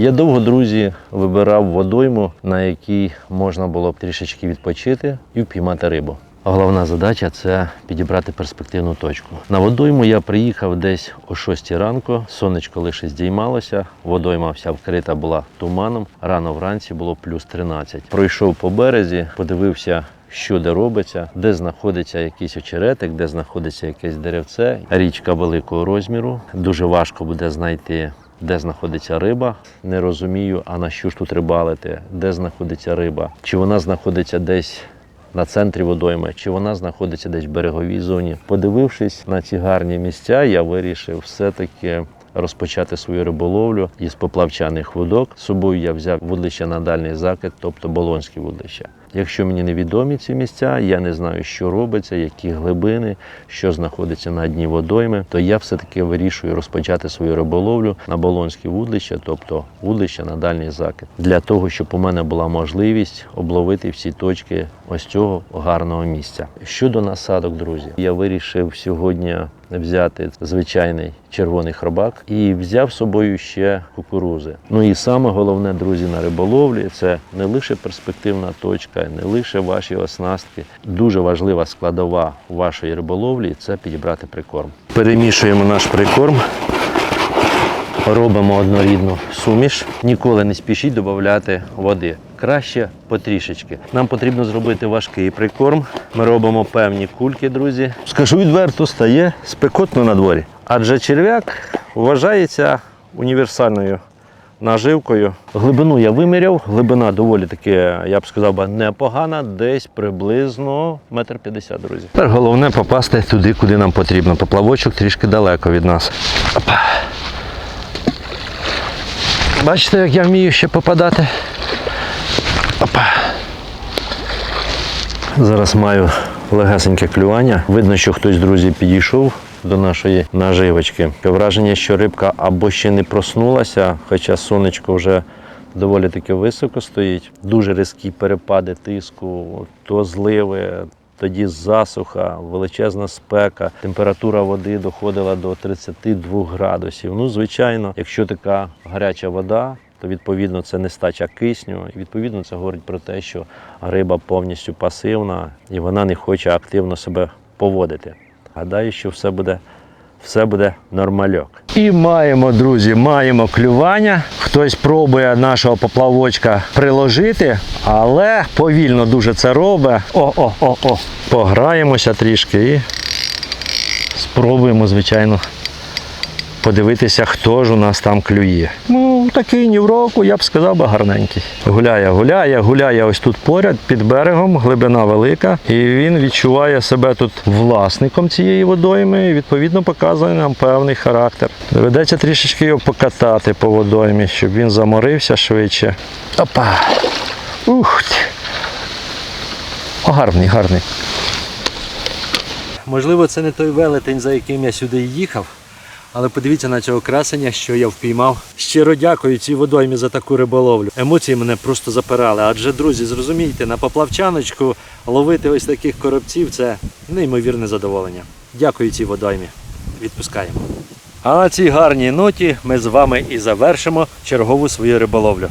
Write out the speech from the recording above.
Я довго, друзі, вибирав водойму, на якій можна було б трішечки відпочити і впіймати рибу. Головна задача це підібрати перспективну точку. На водойму я приїхав десь о 6 ранку. Сонечко лише здіймалося, водойма вся вкрита була туманом. Рано вранці було плюс 13. Пройшов по березі, подивився. Що де робиться, де знаходиться якийсь очеретик, де знаходиться якесь деревце. Річка великого розміру. Дуже важко буде знайти, де знаходиться риба. Не розумію, а на що ж тут рибалити, де знаходиться риба, чи вона знаходиться десь на центрі водойми, чи вона знаходиться десь в береговій зоні. Подивившись на ці гарні місця, я вирішив все-таки розпочати свою риболовлю із поплавчаних вудок. З собою я взяв вудлище на дальній закид, тобто болонські вудлища. Якщо мені невідомі ці місця, я не знаю, що робиться, які глибини, що знаходиться на дні водойми, то я все-таки вирішую розпочати свою риболовлю на болонські вудлища, тобто вудлища на дальній закид, для того, щоб у мене була можливість обловити всі точки ось цього гарного місця. Щодо насадок, друзі, я вирішив сьогодні взяти звичайний червоний хробак і взяв з собою ще кукурузи. Ну і саме головне, друзі, на риболовлі це не лише перспективна точка, не лише ваші оснастки. Дуже важлива складова вашої риболовлі це підібрати прикорм. Перемішуємо наш прикорм. Робимо однорідну суміш. Ніколи не спішіть додати води. Краще потрішечки. Нам потрібно зробити важкий прикорм. Ми робимо певні кульки, друзі. Скажу відверто, стає спекотно на дворі. Адже черв'як вважається універсальною наживкою. Глибину я виміряв. Глибина доволі таки, я б сказав, непогана, десь приблизно метр п'ятдесят, друзі. Тепер головне попасти туди, куди нам потрібно. Поплавочок трішки далеко від нас. Опа. Бачите, як я вмію ще попадати. Опа. Зараз маю легесеньке клювання. Видно, що хтось, друзі, підійшов до нашої наживочки. Враження, що рибка або ще не проснулася, хоча сонечко вже доволі таки високо стоїть. Дуже різкі перепади тиску, то зливи, тоді засуха, величезна спека, температура води доходила до 32 градусів. Ну, звичайно, якщо така гаряча вода, то відповідно це нестача кисню. І відповідно це говорить про те, що риба повністю пасивна і вона не хоче активно себе поводити. Гадаю, що все буде. Все буде нормальок. І маємо, друзі, маємо клювання. Хтось пробує нашого поплавочка приложити, але повільно дуже це робить. О-о-о-о. Пограємося трішки і спробуємо, звичайно, подивитися, хто ж у нас там клює. Ну, такий ні в року, я б сказав би гарненький. Гуляє, гуляє, гуляє ось тут поряд, під берегом, глибина велика. І він відчуває себе тут власником цієї водойми і відповідно показує нам певний характер. Доведеться трішечки його покатати по водоймі, щоб він заморився швидше. Опа! Ух! О, гарний, гарний. Можливо, це не той велетень, за яким я сюди їхав. Але подивіться на цього красення, що я впіймав. Щиро дякую цій водоймі за таку риболовлю. Емоції мене просто запирали. Адже, друзі, зрозумійте, на поплавчаночку ловити ось таких коробців це неймовірне задоволення. Дякую цій водоймі. Відпускаємо. А на цій гарній ноті ми з вами і завершимо чергову свою риболовлю.